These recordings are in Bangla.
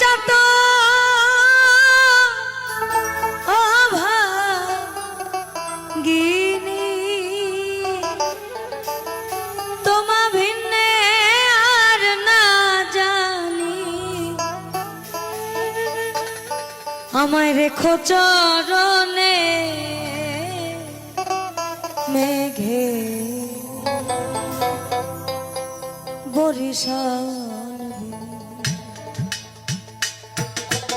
যত গিনি তোমা ভিন্নে আর না জানি। আমায় রেখো চরণে মেঘে বরিশাল।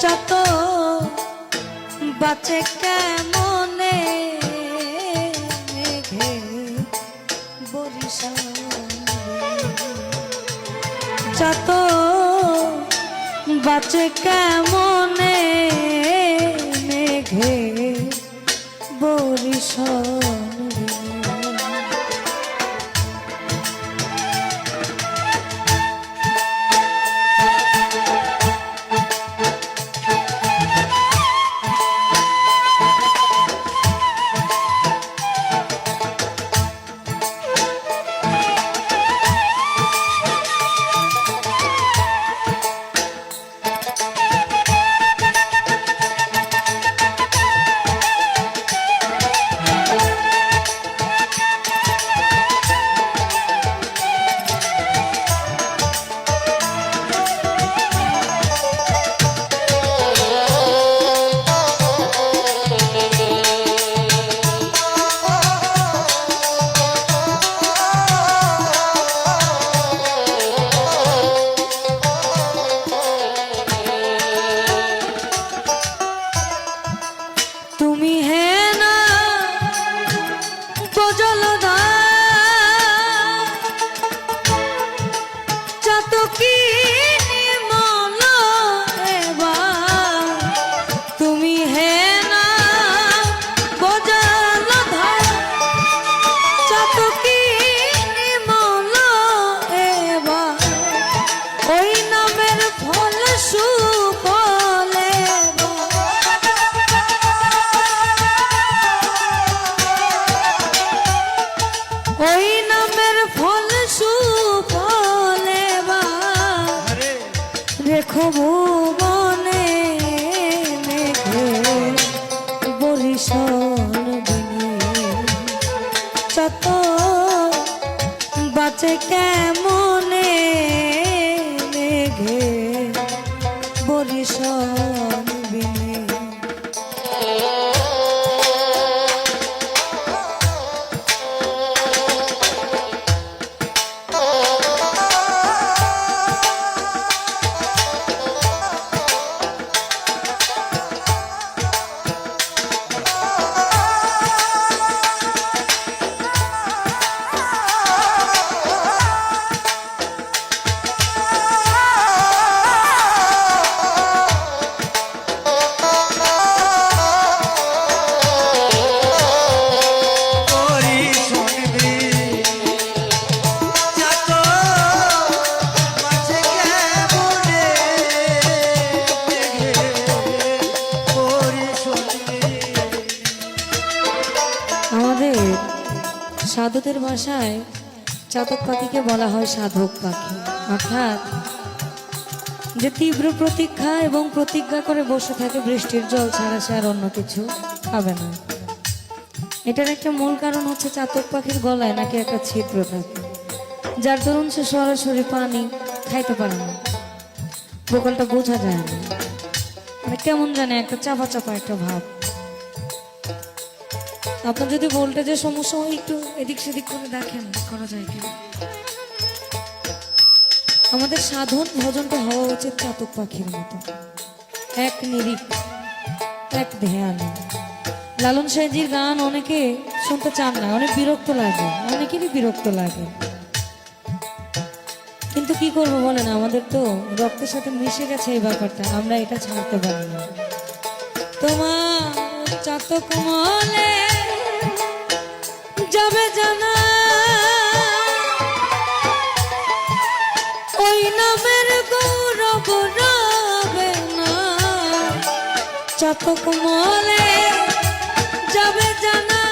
যত বাঁচে কেমনে? বরিশাল। যত বাঁচে কেমনে চাতকি কেমনে মেঘে বরিশাল সাধুদের ভাষায় চাতক পাখিকে বলা হয় সাধক পাখি। অর্থাৎ যে তীব্র প্রতীক্ষা এবং প্রতিজ্ঞা করে বসে থাকে, বৃষ্টির জল ছাড়া সে আর অন্য কিছু খাবে না। এটার একটা মূল কারণ হচ্ছে চাতক পাখির গলায় নাকি একটা ছিদ্র থাকে, যার দরুন সে সরাসরি পানি খাইতে পারে না। বোকালটা বোঝা যায় না। মানে কেমন জানে একটা চাপা চাপা একটা ভাব। আপনার যদি ভোল্টেজের সমস্যা হয়, একটু এদিক সেদিক করে দেখেন করা যায় কি আমাদের সাধন ভজনটা হওয়া উচিত চাতক পাখির মতো। এক নিরিখ, এক ধ্যান। লালন সাহেজির গান অনেকে শুনতে চান না, অনেক বিরক্ত লাগে, অনেকেরই বিরক্ত লাগে। কিন্তু কি করব বলেন, আমাদের তো রক্তের সাথে মিশে গেছে এই ব্যাপারটা, আমরা এটা ছাড়তে পারি না। তোমার চাতক মলে যাবে জানা। ওই নামের মলে যাবে জানা।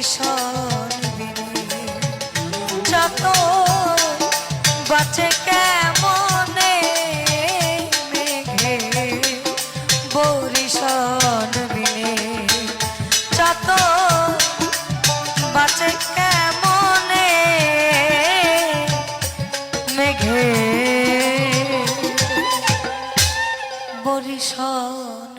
ভীষণ যত বাঁচে কেমনে মেঘে বরিশন বিনে। যত বাঁচে কেমনে মেঘে বরিশন